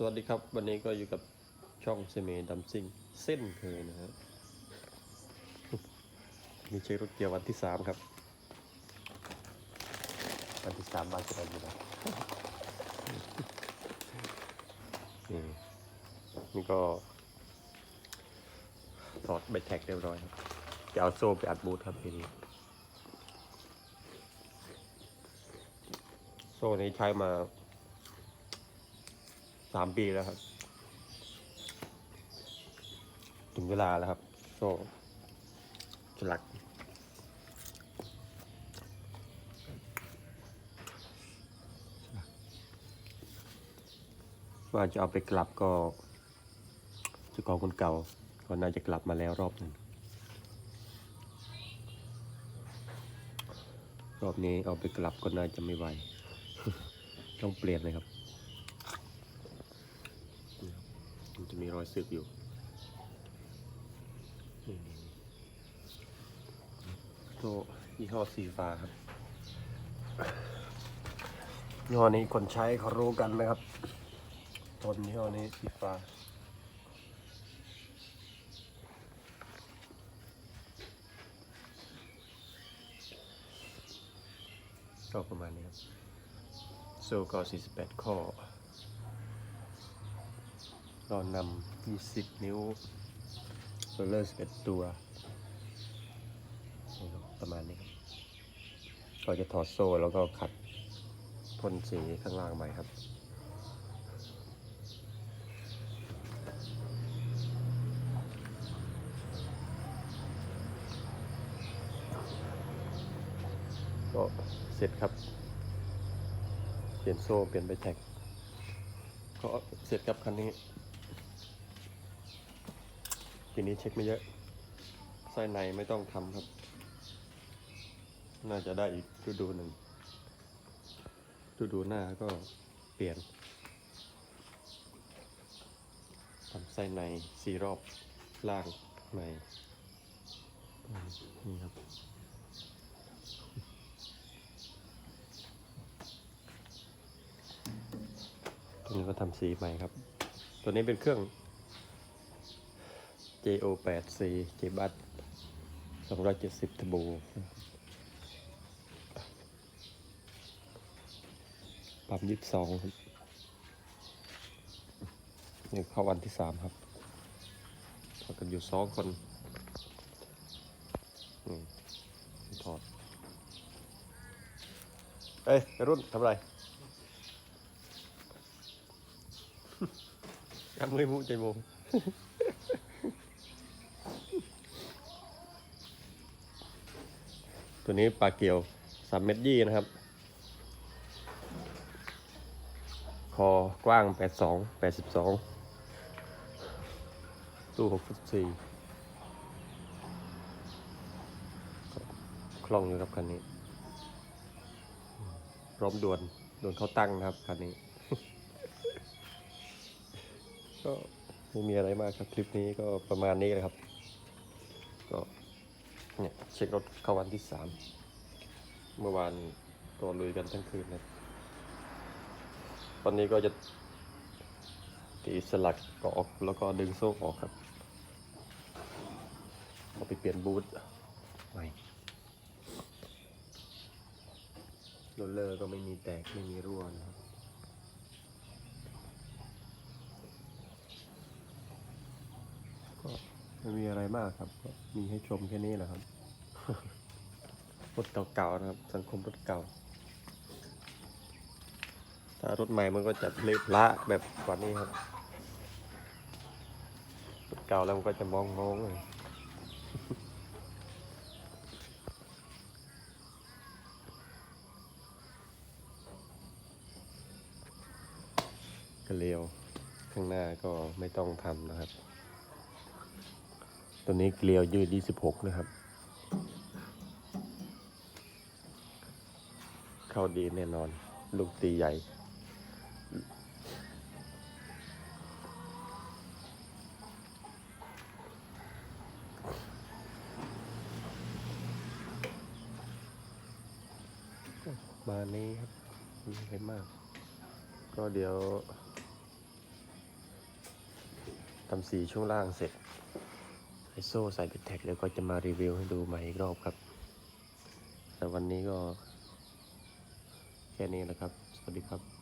สวัสดีครับ วันนี้ก็อยู่กับช่องเซเมดัมซิงเส้นเคยนะฮะมีเช็ครถเกียร์วันที่สามครับ วันที่สามบ้านจะได้อยู่แล้วนี่นี่ก็ ถอดใบแท็กเรียบร้อยครับจะเอาโซ่ไปอัดบูทครับทีนี้โซ่นี้ใช้มา สามปีแล้วครับ ถึงเวลาแล้วครับ โซ่สลักว่าจะเอาไปกลับก็เจ้าของคนเก่าก็น่าจะกลับมาแล้วรอบหนึ่งรอบนี้เอาไปกลับก็น่าจะไม่ไหว ต้องเปลี่ยนเลยครับนี่ครับ มันจะมีรอยสึกอยู่โซ่ยี่ห้อสีฟ้าครับยี่ห้อนี้คนใช้เขารู้กันนะครับทนยี่ห้อนี้สีฟ้าก็ประมาณนี้ครับโซ่ก็48 ข้อ รอนำ20 นิ้วโรลเลอร์11 ตัวนี่ครับประมาณนี้ครับก็จะถอดโซ่แล้วก็ขัดพ่นสีข้างล่างใหม่ครับก็เสร็จครับ เปลี่ยนโซ่ เปลี่ยนใบแท็กก็เสร็จครับคันนี้ ทีนี้เช็คไม่เยอะไส้ในไม่ต้องทำครับ น่าจะได้อีกฤดูหนึ่งฤดูหน้าก็เปลี่ยนทำไส้ในสี่รอบล่างใหม่นี่ครับตัวนี้ก็ทำสีใหม่ครับ ตัวนี้เป็นเครื่อง JO 8 C J b u s 270 Turbo ปั๊ม22ครับนี่เข้าวันที่3ครับถอดกันอยู่สองคนอืมถอด เอ้ยรุ่นทำอะไรทำเลยมุใจโมง ตัวนี้ปลาเกียวสามเมตรยี่นะครับ คอกว้างแปดสองแปดสิบสองตู้หกฟุตสี่คล่องอยู่ครับคันนี้ พร้อมด่วนด่วนเขาตั้งนะครับคันนี้ ก็ไม่มีอะไรมากครับคลิปนี้ก็ประมาณนี้เลยครับ เนี่ยเช็ครถเข้าวันที่สามเมื่อวานตัวลุยกันทั้งคืนนะวันนี้ก็จะตีสลักก็ออกแล้วก็ดึงโซ่ออกครับเอาไปเปลี่ยนบูทใหม่โรลเลอร์ก็ไม่มีแตกไม่มีรั่วนะครับ ก็ ไม่มีอะไรมากครับ ก็มีให้ชมแค่นี้แหละครับรถเก่าๆนะครับ สังคมรถเก่า ถ้ารถใหม่มันก็จะเละละแบบกว่านี้ครับรถเก่าแล้วมันก็จะมองมองเลยกระเลียวข้างหน้าก็ไม่ต้องทำนะครับ ตัวนี้เกลียวยืด 26 นะครับ เข้าดีแน่นอน ลูกตีใหญ่มานี้ครับมีอะไรมาก ก็เดี๋ยวทำสีช่วงล่างเสร็จ โซ่ใส่เป็นแท็กแล้วก็จะมารีวิวให้ดูใหม่อีกรอบครับ แต่วันนี้ก็แค่นี้แหละครับ สวัสดีครับ